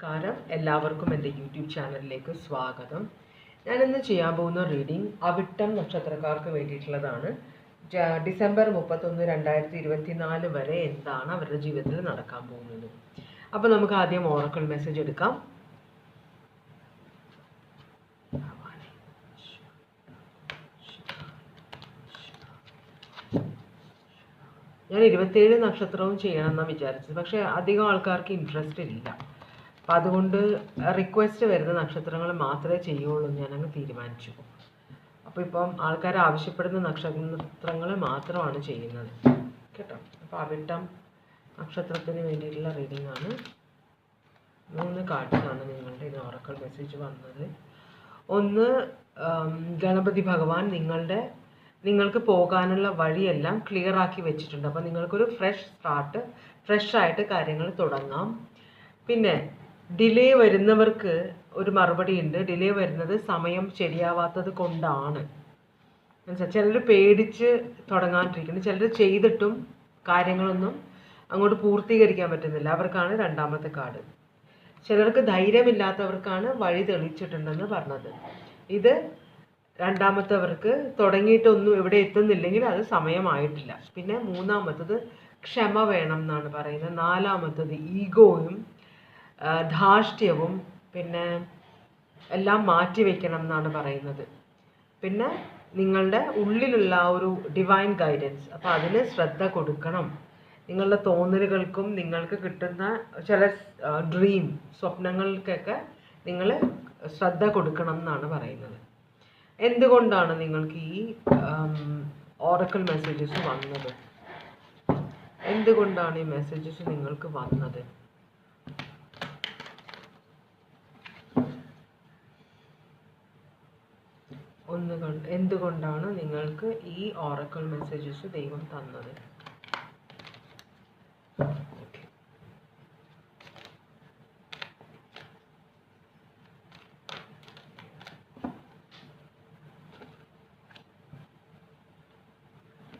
നമസ്കാരം. എല്ലാവർക്കും എന്റെ യൂട്യൂബ് ചാനലിലേക്ക് സ്വാഗതം. ഞാനിന്ന് ചെയ്യാൻ പോകുന്ന റീഡിംഗ് അവിട്ടം നക്ഷത്രക്കാർക്ക് വേണ്ടിയിട്ടുള്ളതാണ്. ഡിസംബർ മുപ്പത്തൊന്ന് രണ്ടായിരത്തി ഇരുപത്തി നാല് വരെ എന്താണ് അവരുടെ ജീവിതത്തിൽ നടക്കാൻ പോകുന്നത്? അപ്പോൾ നമുക്ക് ആദ്യം ഓറക്കിൾ മെസ്സേജ് എടുക്കാം. ഞാൻ ഇരുപത്തേഴ് നക്ഷത്രവും ചെയ്യണം എന്നാണ് വിചാരിച്ചത്. പക്ഷേ അധികം ആൾക്കാർക്ക് ഇൻട്രസ്റ്റ് ഇല്ല. അപ്പം അതുകൊണ്ട് റിക്വസ്റ്റ് വരുന്ന നക്ഷത്രങ്ങൾ മാത്രമേ ചെയ്യുള്ളൂ ഞാനങ്ങ് തീരുമാനിച്ചു. അപ്പോൾ ഇപ്പം ആൾക്കാർ ആവശ്യപ്പെടുന്ന നക്ഷത്രങ്ങൾ മാത്രമാണ് ചെയ്യുന്നത്. കേട്ടോ? അപ്പോൾ അവിട്ടം നക്ഷത്രത്തിന് വേണ്ടിയിട്ടുള്ള റീഡിംഗ് ആണ്. മൂന്ന് കാർഡ്സാണ് നിങ്ങളുടെ ഇത് ഉറക്കൾ മെസ്സേജ് വന്നത്. ഒന്ന് ഗണപതി ഭഗവാൻ നിങ്ങളുടെ നിങ്ങൾക്ക് പോകാനുള്ള വഴിയെല്ലാം ക്ലിയർ ആക്കി വെച്ചിട്ടുണ്ട്. അപ്പോൾ നിങ്ങൾക്കൊരു ഫ്രഷ് സ്റ്റാർട്ട് ഫ്രഷ് ആയിട്ട് കാര്യങ്ങൾ തുടങ്ങാം. പിന്നെ ഡിലേ വരുന്നവർക്ക് ഒരു മറുപടി ഉണ്ട് ഡിലേ വരുന്നത് സമയം ശരിയാവാത്തത് കൊണ്ടാണ്. മനസ്സിലായി ചിലർ പേടിച്ച് തുടങ്ങാണ്ടിരിക്കുന്നു. ചിലർ ചെയ്തിട്ടും കാര്യങ്ങളൊന്നും അങ്ങോട്ട് പൂർത്തീകരിക്കാൻ പറ്റുന്നില്ല. അവർക്കാണ് രണ്ടാമത്തെ കാർഡ്. ചിലർക്ക് ധൈര്യമില്ലാത്തവർക്കാണ് വഴി തെളിച്ചിട്ടുണ്ടെന്ന് പറഞ്ഞത്. ഇത് രണ്ടാമത്തവർക്ക് തുടങ്ങിയിട്ടൊന്നും ഇവിടെ എത്തുന്നില്ലെങ്കിൽ അത് സമയമായിട്ടില്ല. പിന്നെ മൂന്നാമത്തത് ക്ഷമ വേണം എന്നാണ് പറയുന്നത്. നാലാമത്തത് ഈഗോയും ധാർഷ്ട്യവും പിന്നെ എല്ലാം മാറ്റി വയ്ക്കണം എന്നാണ് പറയുന്നത്. പിന്നെ നിങ്ങളുടെ ഉള്ളിലുള്ള ആ ഒരു ഡിവൈൻ ഗൈഡൻസ് അപ്പോൾ അതിന് ശ്രദ്ധ കൊടുക്കണം. നിങ്ങളുടെ തോന്നലുകൾക്കും നിങ്ങൾക്ക് കിട്ടുന്ന ചില ഡ്രീം സ്വപ്നങ്ങൾക്കൊക്കെ നിങ്ങൾ ശ്രദ്ധ കൊടുക്കണം എന്നാണ് പറയുന്നത്. എന്തുകൊണ്ടാണ് നിങ്ങൾക്ക് ഈ ഓറക്കൽ മെസ്സേജസ് വന്നത്? എന്തുകൊണ്ടാണ് ഈ മെസ്സേജസ് നിങ്ങൾക്ക് വന്നത്? ഒന്ന് കൊണ്ട് എന്തുകൊണ്ടാണ് നിങ്ങൾക്ക് ഈ ഓറക്കൾ മെസ്സേജസ് ദൈവം തന്നത്?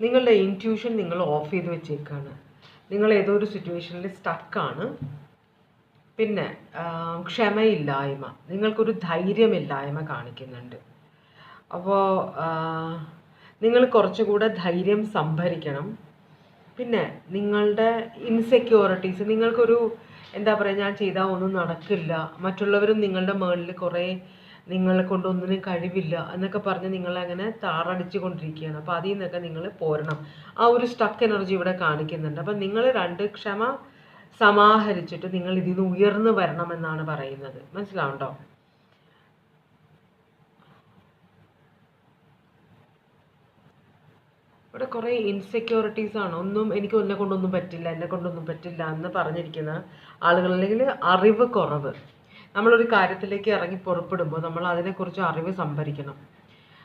നിങ്ങളുടെ ഇന്റ്യൂഷൻ നിങ്ങൾ ഓഫ് ചെയ്ത് വെച്ചേക്കാണ്. നിങ്ങൾ ഏതോ ഒരു സിറ്റുവേഷനിൽ സ്റ്റക്കാണ് പിന്നെ ക്ഷമയില്ലായ്മ. നിങ്ങൾക്കൊരു ധൈര്യമില്ലായ്മ കാണിക്കുന്നുണ്ട്. അപ്പോൾ നിങ്ങൾ കുറച്ചുകൂടെ ധൈര്യം സംഭരിക്കണം. പിന്നെ നിങ്ങളുടെ ഇൻസെക്യൂരിറ്റീസ് നിങ്ങൾക്കൊരു എന്താ പറയുക ഞാൻ ചെയ്താൽ ഒന്നും നടക്കില്ല. മറ്റുള്ളവരും നിങ്ങളുടെ മേളിൽ കുറേ നിങ്ങളെ കൊണ്ട് ഒന്നിനും കഴിവില്ല എന്നൊക്കെ പറഞ്ഞ് നിങ്ങളങ്ങനെ താറടിച്ചു കൊണ്ടിരിക്കുകയാണ് അപ്പോൾ അതിൽ നിന്നൊക്കെ നിങ്ങൾ പോരണം. ആ ഒരു സ്റ്റക്ക് എനർജി ഇവിടെ കാണിക്കുന്നുണ്ട്. അപ്പം നിങ്ങൾ രണ്ട് ക്ഷമ സമാഹരിച്ചിട്ട് നിങ്ങൾ ഇതിൽ നിന്ന് ഉയർന്നു വരണമെന്നാണ് പറയുന്നത്. മനസ്സിലാവുണ്ടോ ഇവിടെ കുറേ ആണ്. ഒന്നും എനിക്ക് എന്നെ കൊണ്ടൊന്നും പറ്റില്ല എന്നെ കൊണ്ടൊന്നും പറ്റില്ല എന്ന് പറഞ്ഞിരിക്കുന്ന ആളുകൾ. അല്ലെങ്കിൽ അറിവ് കുറവ്. നമ്മളൊരു കാര്യത്തിലേക്ക് ഇറങ്ങി പുറപ്പെടുമ്പോൾ നമ്മൾ അതിനെക്കുറിച്ച് അറിവ് സംഭരിക്കണം.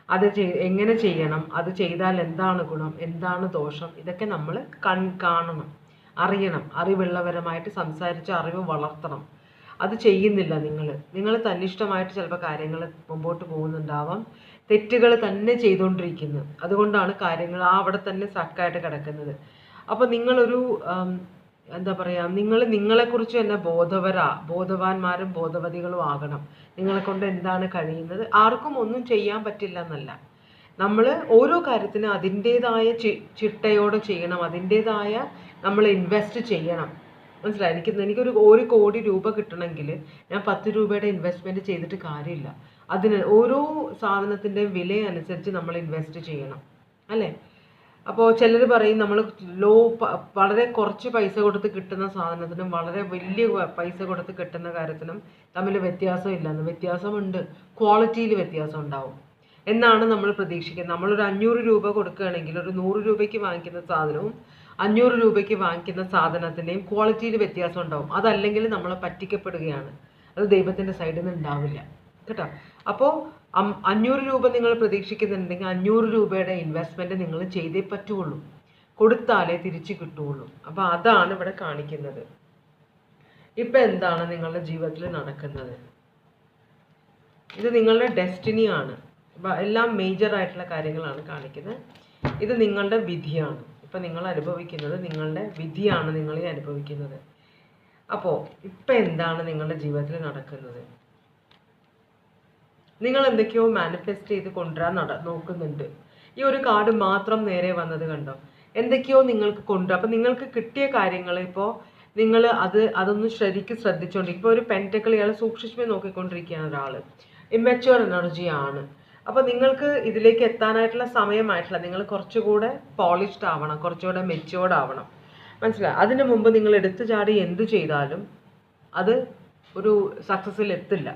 അത് ചെയ് എങ്ങനെ ചെയ്യണം? അത് ചെയ്താൽ എന്താണ് ഗുണം? എന്താണ് ദോഷം? ഇതൊക്കെ നമ്മൾ കൺ കാണണം. അറിയണം. അറിവുള്ളവരുമായിട്ട് സംസാരിച്ച് അറിവ് വളർത്തണം. അത് ചെയ്യുന്നില്ല നിങ്ങൾ. നിങ്ങൾ തന്നിഷ്ടമായിട്ട് ചിലപ്പോൾ കാര്യങ്ങൾ മുമ്പോട്ട് പോകുന്നുണ്ടാവാം. തെറ്റുകൾ തന്നെ ചെയ്തുകൊണ്ടിരിക്കുന്നു. അതുകൊണ്ടാണ് കാര്യങ്ങൾ ആ അവിടെ തന്നെ സക്കായിട്ട് കിടക്കുന്നത്. അപ്പോൾ നിങ്ങളൊരു എന്താ പറയുക നിങ്ങൾ നിങ്ങളെക്കുറിച്ച് തന്നെ ബോധവരാ ബോധവാന്മാരും ബോധവതികളും ആകണം. നിങ്ങളെ കൊണ്ട് എന്താണ് കഴിയുന്നത്? ആർക്കും ഒന്നും ചെയ്യാൻ പറ്റില്ല എന്നല്ല. നമ്മൾ ഓരോ കാര്യത്തിനും അതിന്റേതായ ചിട്ടയോടെ ചെയ്യണം. അതിന്റേതായ നമ്മൾ ഇൻവെസ്റ്റ് ചെയ്യണം. മനസ്സിലായി? എനിക്ക് എനിക്കൊരു ഒരു കോടി രൂപ കിട്ടണമെങ്കിൽ ഞാൻ പത്ത് രൂപയുടെ ഇൻവെസ്റ്റ്മെന്റ് ചെയ്തിട്ട് കാര്യമില്ല. അതിന് ഓരോ സാധനത്തിന്റെയും വില അനുസരിച്ച് നമ്മൾ ഇൻവെസ്റ്റ് ചെയ്യണം. അല്ലേ? അപ്പോൾ ചിലർ പറയും നമ്മൾ ലോ വളരെ കുറച്ച് പൈസ കൊടുത്ത് കിട്ടുന്ന സാധനത്തിനും വളരെ വലിയ പൈസ കൊടുത്ത് കിട്ടുന്ന കാര്യത്തിനും തമ്മിൽ വ്യത്യാസം ഇല്ലെന്ന് വ്യത്യാസമുണ്ട്. ക്വാളിറ്റിയിൽ വ്യത്യാസം ഉണ്ടാവും എന്നാണ് നമ്മൾ പ്രതീക്ഷിക്കുന്നത്. നമ്മളൊരു അഞ്ഞൂറ് രൂപ കൊടുക്കുകയാണെങ്കിൽ ഒരു നൂറ് രൂപയ്ക്ക് വാങ്ങിക്കുന്ന സാധനവും അഞ്ഞൂറ് രൂപയ്ക്ക് വാങ്ങിക്കുന്ന സാധനത്തിന്റെയും ക്വാളിറ്റിയിൽ വ്യത്യാസം ഉണ്ടാവും അതല്ലെങ്കിൽ നമ്മൾ പറ്റിക്കപ്പെടുകയാണ്. അത് ദൈവത്തിന്റെ സൈഡിൽ നിന്ന് ഉണ്ടാവില്ല. കേട്ടോ? അപ്പോൾ അഞ്ഞൂറ് രൂപ നിങ്ങൾ പ്രതീക്ഷിക്കുന്നുണ്ടെങ്കിൽ അഞ്ഞൂറ് രൂപയുടെ ഇൻവെസ്റ്റ്മെന്റ് നിങ്ങൾ ചെയ്തേ പറ്റുള്ളൂ. കൊടുത്താലേ തിരിച്ച് കിട്ടുകയുള്ളൂ അപ്പോൾ അതാണ് ഇവിടെ കാണിക്കുന്നത്. ഇപ്പം എന്താണ് നിങ്ങളുടെ ജീവിതത്തിൽ നടക്കുന്നത്? ഇത് നിങ്ങളുടെ ഡെസ്റ്റിനിയാണ് എല്ലാം മേജർ ആയിട്ടുള്ള കാര്യങ്ങളാണ് കാണിക്കുന്നത്. ഇത് നിങ്ങളുടെ വിധിയാണ്. ഇപ്പം നിങ്ങൾ അനുഭവിക്കുന്നത് നിങ്ങളുടെ വിധിയാണ് നിങ്ങൾ ഈ അനുഭവിക്കുന്നത്. അപ്പോൾ ഇപ്പം എന്താണ് നിങ്ങളുടെ ജീവിതത്തിൽ നടക്കുന്നത്? നിങ്ങൾ എന്തൊക്കെയോ മാനിഫെസ്റ്റ് ചെയ്ത് കൊണ്ടുവരാൻ നട നോക്കുന്നുണ്ട്. ഈ ഒരു കാർഡ് മാത്രം നേരെ വന്നത് കണ്ടോ? എന്തൊക്കെയോ നിങ്ങൾക്ക് കൊണ്ടുവരാം. അപ്പം നിങ്ങൾക്ക് കിട്ടിയ കാര്യങ്ങൾ ഇപ്പോൾ നിങ്ങൾ അത് അതൊന്ന് ശരിക്കും ശ്രദ്ധിച്ചുകൊണ്ട് ഇപ്പോൾ ഒരു പെന്റക്കിൾ ഇയാൾ സൂക്ഷിച്ചു നോക്കിക്കൊണ്ടിരിക്കുകയാണ് ഒരാൾ എനർജി ആണ്. അപ്പോൾ നിങ്ങൾക്ക് ഇതിലേക്ക് എത്താനായിട്ടുള്ള സമയമായിട്ടില്ല. നിങ്ങൾ കുറച്ചുകൂടെ പോളിഷ്ഡ് ആവണം കുറച്ചുകൂടെ മെച്ചുവേർഡ് ആവണം. മനസ്സിലായി? അതിന് മുമ്പ് നിങ്ങൾ എടുത്തു ചാടി എന്ത് ചെയ്താലും അത് ഒരു സക്സസ്സിൽ എത്തില്ല.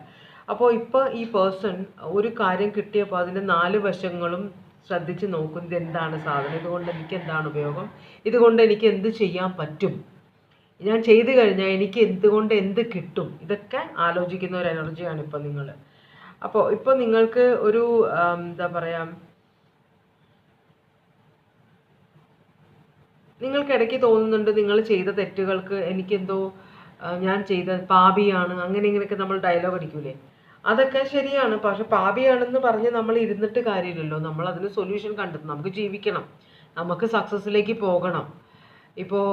അപ്പോൾ ഇപ്പോൾ ഈ പേഴ്സൺ ഒരു കാര്യം കിട്ടിയപ്പോൾ അതിന്റെ നാല് വശങ്ങളും ശ്രദ്ധിച്ച് നോക്കും ഇത് എന്താണ് സാധനം? ഇതുകൊണ്ട് എനിക്ക് എന്താണ് ഉപയോഗം? ഇതുകൊണ്ട് എനിക്ക് എന്ത് ചെയ്യാൻ പറ്റും? ഞാൻ ചെയ്തു കഴിഞ്ഞാൽ എനിക്ക് എന്തുകൊണ്ട് എന്ത് കിട്ടും? ഇതൊക്കെ ആലോചിക്കുന്ന ഒരു എനർജിയാണ് ഇപ്പോൾ നിങ്ങൾ അപ്പോൾ ഇപ്പോൾ നിങ്ങൾക്ക് ഒരു എന്താ പറയുക നിങ്ങൾക്ക് ഇടയ്ക്ക് തോന്നുന്നുണ്ട് നിങ്ങൾ ചെയ്ത തെറ്റുകൾക്ക് എനിക്കെന്തോ ഞാൻ ചെയ്ത പാപിയാണ് അങ്ങനെ ഇങ്ങനെയൊക്കെ നമ്മൾ ഡയലോഗ് അടിക്കൂലേ? അതൊക്കെ ശരിയാണ്. പക്ഷെ പാപിയാണെന്ന് പറഞ്ഞ് നമ്മൾ ഇരുന്നിട്ട് കാര്യമില്ലല്ലോ. നമ്മൾ അതിന് സൊല്യൂഷൻ കണ്ടെത്തണം. നമുക്ക് ജീവിക്കണം. നമുക്ക് സക്സസ്സിലേക്ക് പോകണം. ഇപ്പോൾ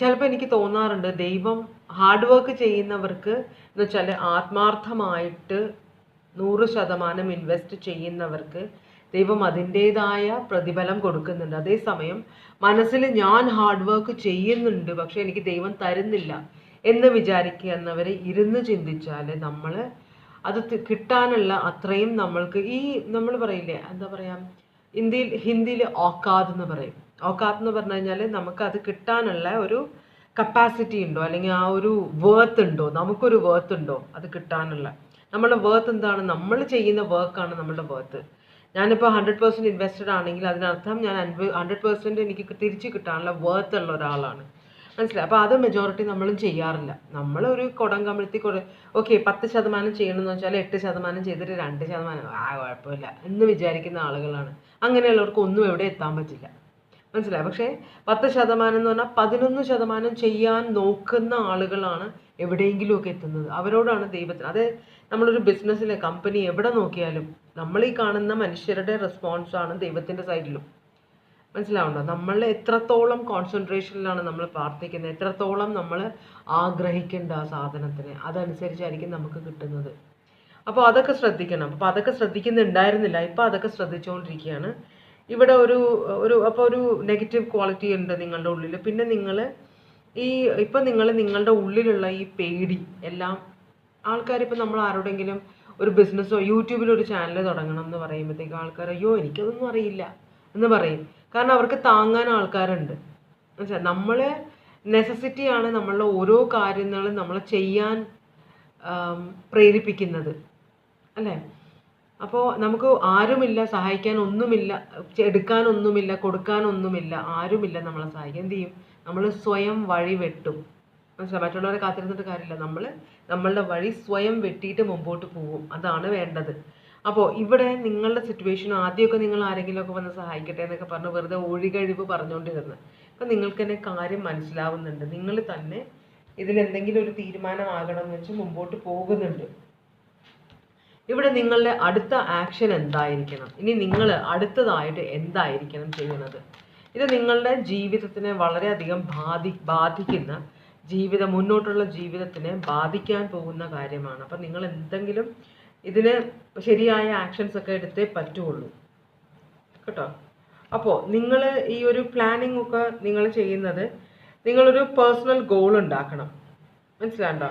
ചിലപ്പോൾ എനിക്ക് തോന്നാറുണ്ട് ദൈവം ഹാർഡ് വർക്ക് ചെയ്യുന്നവർക്ക് എന്ന് വെച്ചാൽ ആത്മാർത്ഥമായിട്ട് നൂറ് ശതമാനം ഇൻവെസ്റ്റ് ചെയ്യുന്നവർക്ക് ദൈവം അതിന്റേതായ പ്രതിഫലം കൊടുക്കുന്നുണ്ട്. അതേസമയം മനസ്സിൽ ഞാൻ ഹാർഡ് വർക്ക് ചെയ്യുന്നുണ്ട്. പക്ഷെ എനിക്ക് ദൈവം തരുന്നില്ല. എന്ന് വിചാരിക്കുക എന്നവരെ ഇരുന്ന് ചിന്തിച്ചാൽ നമ്മൾ അത് കിട്ടാനുള്ള അത്രയും നമ്മൾക്ക് ഈ നമ്മൾ പറയില്ലേ എന്താ പറയുക ഇന്ത്യയിൽ ഹിന്ദിയിൽ ഓക്കാദ് എന്ന് പറയും. ഓക്കാദ് എന്ന് പറഞ്ഞു കഴിഞ്ഞാൽ നമുക്ക് അത് കിട്ടാനുള്ള ഒരു കപ്പാസിറ്റി ഉണ്ടോ? അല്ലെങ്കിൽ ആ ഒരു വേർത്ത് ഉണ്ടോ? നമുക്കൊരു വേർത്ത് ഉണ്ടോ? അത് കിട്ടാനുള്ള. നമ്മളുടെ വേർത്ത് എന്താണ്? നമ്മൾ ചെയ്യുന്ന വർക്കാണ് നമ്മളുടെ വേർത്ത് ഞാനിപ്പോൾ ഹൺഡ്രഡ് പേഴ്സന്റ് ഇൻവെസ്റ്റഡ് ആണെങ്കിൽ അതിനർത്ഥം ഞാൻ ഹൺഡ്രഡ് പേഴ്സന്റ് എനിക്ക് തിരിച്ച് കിട്ടാനുള്ള വേർത്ത് ഉള്ള ഒരാളാണ്. മനസ്സിലായി. അപ്പോൾ അത് മെജോറിറ്റി നമ്മളും ചെയ്യാറില്ല. നമ്മൾ ഒരു കുടം കമിഴ്ത്തി കൊടു ഓക്കെ പത്ത് ശതമാനം ചെയ്യണമെന്ന് വെച്ചാൽ എട്ട് ശതമാനം ചെയ്തിട്ട് രണ്ട് ശതമാനം. ആ കുഴപ്പമില്ല. എന്ന് വിചാരിക്കുന്ന ആളുകളാണ്. അങ്ങനെയുള്ളവർക്ക് ഒന്നും എവിടെ എത്താൻ പറ്റില്ല. മനസ്സിലായി? പക്ഷേ പത്ത് ശതമാനം എന്ന് പറഞ്ഞാൽ പതിനൊന്ന് ശതമാനം ചെയ്യാൻ നോക്കുന്ന ആളുകളാണ് എവിടെയെങ്കിലുമൊക്കെ എത്തുന്നത്. അവരോടാണ് ദൈവത്തിന്. അത് നമ്മളൊരു ബിസിനസ്സിലെ കമ്പനി എവിടെ നോക്കിയാലും നമ്മൾ ഈ കാണുന്ന മനുഷ്യരുടെ റെസ്പോൺസാണ് ദൈവത്തിന്റെ സൈഡിലും മനസ്സിലാവുണ്ടോ? നമ്മൾ എത്രത്തോളം കോൺസെൻട്രേഷനിലാണ് നമ്മൾ പ്രാർത്ഥിക്കുന്നത്? എത്രത്തോളം നമ്മൾ ആഗ്രഹിക്കേണ്ട ആ സാധനത്തിന്? അതനുസരിച്ചായിരിക്കും നമുക്ക് കിട്ടുന്നത്. അപ്പോൾ അതൊക്കെ ശ്രദ്ധിക്കണം. അപ്പോൾ അതൊക്കെ ശ്രദ്ധിക്കുന്നുണ്ടായിരുന്നില്ല. ഇപ്പോൾ അതൊക്കെ ശ്രദ്ധിച്ചുകൊണ്ടിരിക്കുകയാണ് ഇവിടെ ഒരു ഒരു അപ്പോൾ ഒരു നെഗറ്റീവ് ക്വാളിറ്റി ഉണ്ട് നിങ്ങളുടെ ഉള്ളിൽ പിന്നെ നിങ്ങൾ ഈ ഇപ്പം നിങ്ങൾ നിങ്ങളുടെ ഉള്ളിലുള്ള ഈ പേടി എല്ലാം ആൾക്കാർ ഇപ്പം നമ്മൾ ആരോടെങ്കിലും ഒരു ബിസിനസ്സോ യൂട്യൂബിൽ ഒരു ചാനൽ തുടങ്ങണം എന്ന് പറയുമ്പോഴത്തേക്കും ആൾക്കാർ അയ്യോ എനിക്കതൊന്നും അറിയില്ല എന്ന് പറയും. കാരണം അവർക്ക് താങ്ങാൻ ആൾക്കാരുണ്ട്. എന്നുവെച്ചാൽ നമ്മളെ നെസസിറ്റിയാണ് നമ്മളുടെ ഓരോ കാര്യങ്ങളും നമ്മളെ ചെയ്യാൻ പ്രേരിപ്പിക്കുന്നത്. അല്ലേ? അപ്പോൾ നമുക്ക് ആരുമില്ല സഹായിക്കാൻ ഒന്നുമില്ല എടുക്കാനൊന്നുമില്ല കൊടുക്കാനൊന്നുമില്ല ആരുമില്ല നമ്മളെ സഹായിക്കാൻ. എന്ത് ചെയ്യും? നമ്മൾ സ്വയം വഴി വെട്ടും. മനസ്സിലായി മറ്റുള്ളവരെ കാത്തിരുന്നിട്ട് കാര്യമില്ല. നമ്മൾ നമ്മളുടെ വഴി സ്വയം വെട്ടിയിട്ട് മുമ്പോട്ട് പോകും അതാണ് വേണ്ടത്. അപ്പോൾ ഇവിടെ നിങ്ങളുടെ സിറ്റുവേഷൻ ആദ്യമൊക്കെ നിങ്ങൾ ആരെങ്കിലുമൊക്കെ വന്ന് സഹായിക്കട്ടെ എന്നൊക്കെ പറഞ്ഞ് വെറുതെ ഒഴികഴിവ് പറഞ്ഞുകൊണ്ടിരുന്നു അപ്പം നിങ്ങൾക്ക് തന്നെ കാര്യം മനസ്സിലാവുന്നുണ്ട്. നിങ്ങൾ തന്നെ ഇതിലെന്തെങ്കിലും ഒരു തീരുമാനമാകണം എന്ന് വെച്ച് മുമ്പോട്ട് പോകുന്നുണ്ട്. ഇവിടെ നിങ്ങളുടെ അടുത്ത ആക്ഷൻ എന്തായിരിക്കണം? ഇനി നിങ്ങൾ അടുത്തതായിട്ട് എന്തായിരിക്കണം ചെയ്യുന്നത്? ഇത് നിങ്ങളുടെ ജീവിതത്തിനെ വളരെയധികം ബാധി ബാധിക്കുന്ന ജീവിതം മുന്നോട്ടുള്ള ജീവിതത്തിനെ ബാധിക്കാൻ പോകുന്ന കാര്യമാണ്. അപ്പം നിങ്ങൾ എന്തെങ്കിലും ഇതിന് ശരിയായ ആക്ഷൻസ് ഒക്കെ എടുത്തേ പറ്റുള്ളൂ. കേട്ടോ? അപ്പോൾ നിങ്ങൾ ഈ ഒരു പ്ലാനിങ് ഒക്കെ നിങ്ങൾ ചെയ്യുന്നത് നിങ്ങളൊരു പേഴ്സണൽ ഗോൾ ഉണ്ടാക്കണം. മനസ്സിലാണ്ടോ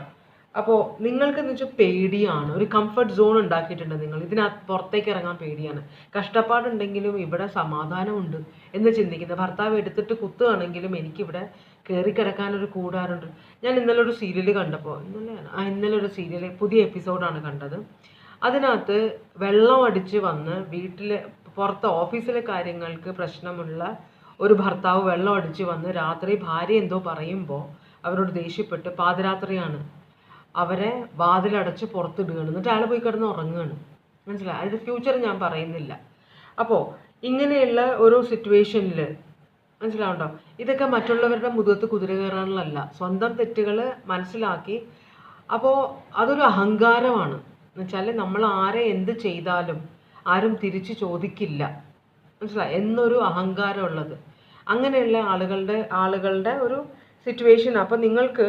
അപ്പോൾ നിങ്ങൾക്ക് എന്ന് വെച്ചാൽ പേടിയാണ്. ഒരു കംഫർട്ട് സോൺ ഉണ്ടാക്കിയിട്ടുണ്ട് നിങ്ങൾ. ഇതിനകത്ത് പുറത്തേക്ക് ഇറങ്ങാൻ പേടിയാണ്. കഷ്ടപ്പാടുണ്ടെങ്കിലും ഇവിടെ സമാധാനമുണ്ട് എന്ന് ചിന്തിക്കുന്നത് ഭർത്താവ് എടുത്തിട്ട് കുത്തുകയാണെങ്കിലും എനിക്കിവിടെ കയറി കിടക്കാനൊരു കൂടാറുണ്ട് ഞാൻ ഇന്നലെ ഒരു സീരിയൽ കണ്ടപ്പോൾ ഇന്നലെ ആ ഇന്നലെ ഒരു സീരിയൽ പുതിയ എപ്പിസോഡാണ് കണ്ടത്. അതിനകത്ത് വെള്ളം അടിച്ച് വന്ന് വീട്ടിൽ പുറത്ത് ഓഫീസിലെ കാര്യങ്ങൾക്ക് പ്രശ്നമുള്ള ഒരു ഭർത്താവ് വെള്ളം അടിച്ച് വന്ന് രാത്രി ഭാര്യ എന്തോ പറയുമ്പോൾ അവരോട് ദേഷ്യപ്പെട്ട് പാതിരാത്രിയാണ് അവരെ വാതിലടച്ച് പുറത്തിടുകയാണ്. എന്നിട്ട് അയാൾ പോയി കിടന്ന് ഉറങ്ങുകയാണ്. മനസ്സിലായി? അതിന്റെ ഫ്യൂച്ചർ ഞാൻ പറയുന്നില്ല. അപ്പോൾ ഇങ്ങനെയുള്ള ഒരു സിറ്റുവേഷനിൽ മനസ്സിലാവുണ്ടോ? ഇതൊക്കെ മറ്റുള്ളവരുടെ മുഖത്ത് കുതിര കയറാനുള്ളതല്ല. സ്വന്തം തെറ്റുകൾ മനസ്സിലാക്കി. അപ്പോൾ അതൊരു അഹങ്കാരമാണ്. എന്നുവെച്ചാൽ നമ്മൾ ആരെ എന്ത് ചെയ്താലും ആരും തിരിച്ചു ചോദിക്കില്ല. മനസ്സിലായി എന്നൊരു അഹങ്കാരമുള്ളത്. അങ്ങനെയുള്ള ആളുകളുടെ ആളുകളുടെ ഒരു സിറ്റുവേഷൻ അപ്പം നിങ്ങൾക്ക്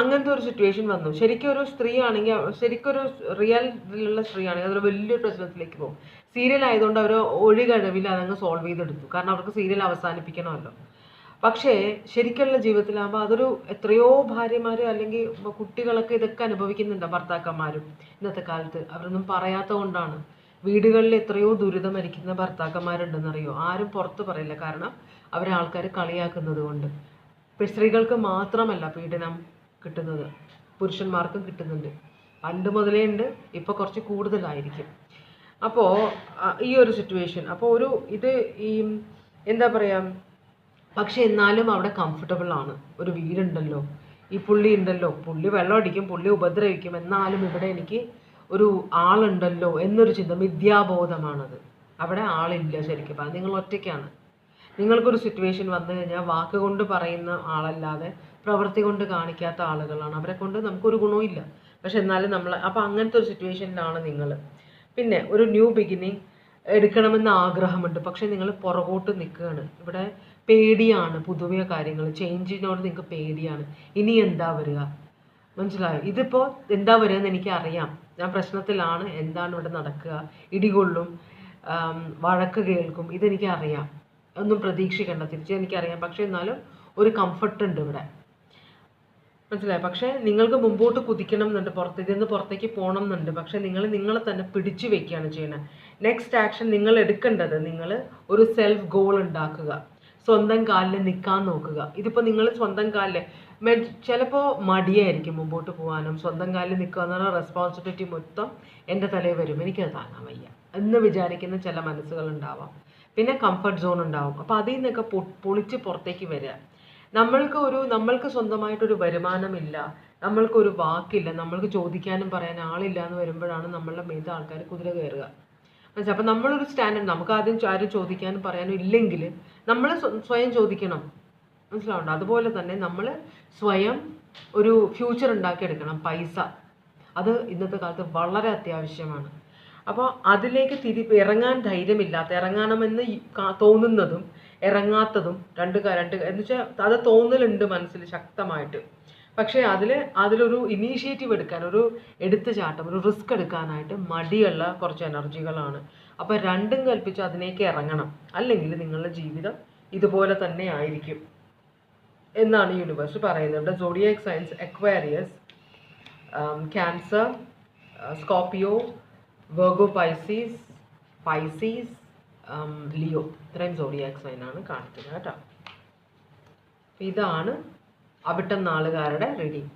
അങ്ങനത്തെ ഒരു സിറ്റുവേഷൻ വന്നു. ശരിക്കും ഒരു സ്ത്രീ ആണെങ്കിൽ ശരിക്കും ഒരു റിയൽ ഇതിലുള്ള സ്ത്രീ ആണെങ്കിൽ അതൊരു വലിയൊരു പ്രശ്നത്തിലേക്ക് പോകും. സീരിയൽ ആയതുകൊണ്ട് അവർ ഒഴികഴിവിൽ കഴിവിൽ അതങ്ങ് സോൾവ് ചെയ്തെടുത്തു. കാരണം അവർക്ക് സീരിയൽ അവസാനിപ്പിക്കണമല്ലോ. പക്ഷേ ശരിക്കുള്ള ജീവിതത്തിലാകുമ്പോൾ അതൊരു എത്രയോ ഭാര്യമാർ അല്ലെങ്കിൽ കുട്ടികളൊക്കെ ഇതൊക്കെ അനുഭവിക്കുന്നുണ്ട് ഭർത്താക്കന്മാരും ഇന്നത്തെ കാലത്ത്. അവരൊന്നും പറയാത്ത കൊണ്ടാണ്. വീടുകളിൽ എത്രയോ ദുരിതം മരിക്കുന്ന ഭർത്താക്കന്മാരുണ്ടെന്നറിയോ? ആരും പുറത്ത് പറയില്ല. കാരണം അവരെ ആൾക്കാർ കളിയാക്കുന്നത് കൊണ്ട്. സ്ത്രീകൾക്ക് മാത്രമല്ല പീഡനം കിട്ടുന്നത്. പുരുഷന്മാർക്കും കിട്ടുന്നുണ്ട്. പണ്ട് മുതലേ ഉണ്ട്. ഇപ്പോൾ കുറച്ച് കൂടുതലായിരിക്കും. അപ്പോൾ ഈ ഒരു സിറ്റുവേഷൻ. അപ്പോൾ ഒരു ഇത് ഈ എന്താ പറയുക പക്ഷെ എന്നാലും അവിടെ കംഫർട്ടബിൾ ആണ്. ഒരു വീടുണ്ടല്ലോ. ഈ പുള്ളി ഉണ്ടല്ലോ. പുള്ളി വെള്ളം അടിക്കും പുള്ളി ഉപദ്രവിക്കും. എന്നാലും ഇവിടെ എനിക്ക് ഒരു ആളുണ്ടല്ലോ എന്നൊരു ചിന്ത മിഥ്യാബോധമാണത്. അവിടെ ആളില്ല ശരിക്കും പറഞ്ഞാൽ നിങ്ങൾ ഒറ്റയ്ക്കാണ്. നിങ്ങൾക്കൊരു സിറ്റുവേഷൻ വന്നു കഴിഞ്ഞാൽ വാക്ക് കൊണ്ട് പറയുന്ന ആളല്ലാതെ പ്രവൃത്തി കൊണ്ട് കാണിക്കാത്ത ആളുകളാണ്. അവരെ കൊണ്ട് നമുക്കൊരു ഗുണവും ഇല്ല. പക്ഷെ എന്നാലും നമ്മൾ അപ്പോൾ അങ്ങനത്തെ ഒരു സിറ്റുവേഷനിലാണ് നിങ്ങൾ പിന്നെ ഒരു ന്യൂ ബിഗിനിങ് എടുക്കണമെന്ന് ആഗ്രഹമുണ്ട്. പക്ഷെ നിങ്ങൾ പുറകോട്ട് നിൽക്കുകയാണ്. ഇവിടെ പേടിയാണ് പുതുവിയ കാര്യങ്ങൾ. ചേഞ്ചിനോട് നിങ്ങൾക്ക് പേടിയാണ്. ഇനി എന്താ വരിക? മനസ്സിലായോ? ഇതിപ്പോൾ എന്താ വരിക എന്ന് എനിക്കറിയാം. ഞാൻ പ്രശ്നത്തിലാണ്. എന്താണ് ഇവിടെ നടക്കുക? ഇടികൊള്ളും വഴക്ക് കേൾക്കും ഇതെനിക്കറിയാം. ഒന്നും പ്രതീക്ഷിക്കേണ്ട തിരിച്ച് എനിക്കറിയാം. പക്ഷേ എന്നാലും ഒരു കംഫർട്ട് ഉണ്ട് ഇവിടെ. മനസ്സിലായി? പക്ഷേ നിങ്ങൾക്ക് മുമ്പോട്ട് കുതിക്കണം എന്നുണ്ട്. പുറത്ത് ഇതിൽ നിന്ന് പുറത്തേക്ക് പോകണം എന്നുണ്ട്. പക്ഷേ നിങ്ങൾ നിങ്ങളെ തന്നെ പിടിച്ചു വെക്കുകയാണ് ചെയ്യുന്നത് നെക്സ്റ്റ് ആക്ഷൻ നിങ്ങൾ എടുക്കേണ്ടത് നിങ്ങൾ ഒരു സെൽഫ് ഗോൾ ഉണ്ടാക്കുക. സ്വന്തം കാലിൽ നിൽക്കാൻ നോക്കുക. ഇതിപ്പോൾ നിങ്ങൾ സ്വന്തം കാലിൽ ചിലപ്പോൾ മടിയായിരിക്കും മുമ്പോട്ട് പോകാനും. സ്വന്തം കാലിൽ നിൽക്കുക റെസ്പോൺസിബിലിറ്റി മൊത്തം എന്റെ തലയിൽ വരും. എനിക്കത് താങ്ങാൻ വയ്യ. എന്ന് വിചാരിക്കുന്ന ചില മനസ്സുകൾ ഉണ്ടാവാം. പിന്നെ കംഫർട്ട് സോൺ ഉണ്ടാവും. അപ്പോൾ അതിൽ നിന്നൊക്കെ പൊളിച്ച് പുറത്തേക്ക് വരിക. നമ്മൾക്ക് ഒരു നമ്മൾക്ക് സ്വന്തമായിട്ടൊരു വരുമാനമില്ല നമ്മൾക്കൊരു വാക്കില്ല. നമ്മൾക്ക് ചോദിക്കാനും പറയാനും ആളില്ല എന്ന് വരുമ്പോഴാണ് നമ്മളുടെ മേത്ത് ആൾക്കാർ കുതിര കയറുക. മനസ്സിലായി? അപ്പം നമ്മളൊരു സ്റ്റാൻഡേർഡ് നമുക്ക് ആദ്യം ആരും ചോദിക്കാനും പറയാനും ഇല്ലെങ്കിൽ നമ്മൾ സ്വയം ചോദിക്കണം. മനസ്സിലാവുണ്ട് അതുപോലെ തന്നെ നമ്മൾ സ്വയം ഒരു ഫ്യൂച്ചർ ഉണ്ടാക്കിയെടുക്കണം പൈസ. അത് ഇന്നത്തെ കാലത്ത് വളരെ അത്യാവശ്യമാണ്. അപ്പോൾ അതിലേക്ക് തിരി ഇറങ്ങാൻ ധൈര്യമില്ലാത്ത ഇറങ്ങണമെന്ന് തോന്നുന്നതും ഇറങ്ങാത്തതും രണ്ട് രണ്ട് എന്ന് വെച്ചാൽ അത് തോന്നലുണ്ട് മനസ്സിൽ ശക്തമായിട്ട്. പക്ഷേ അതിൽ അതിലൊരു ഇനീഷ്യേറ്റീവ് എടുക്കാൻ ഒരു എടുത്തുചാട്ടം ഒരു റിസ്ക് എടുക്കാനായിട്ട് മടിയുള്ള കുറച്ച് എനർജികളാണ്. അപ്പോൾ രണ്ടും കൽപ്പിച്ച് അതിനേക്ക് ഇറങ്ങണം. അല്ലെങ്കിൽ നിങ്ങളുടെ ജീവിതം ഇതുപോലെ തന്നെ ആയിരിക്കും എന്നാണ് യൂണിവേഴ്സ് പറയുന്നത്. Zodiac science aquarius cancer scorpio virgo pisces pisces leo ഇത്രയും സോഡിയാക് സൈനാണ് കാണിക്കുന്നത് കേട്ടോ. ഇതാണ് അവിട്ടം നാളുകാരുടെ റീഡിങ്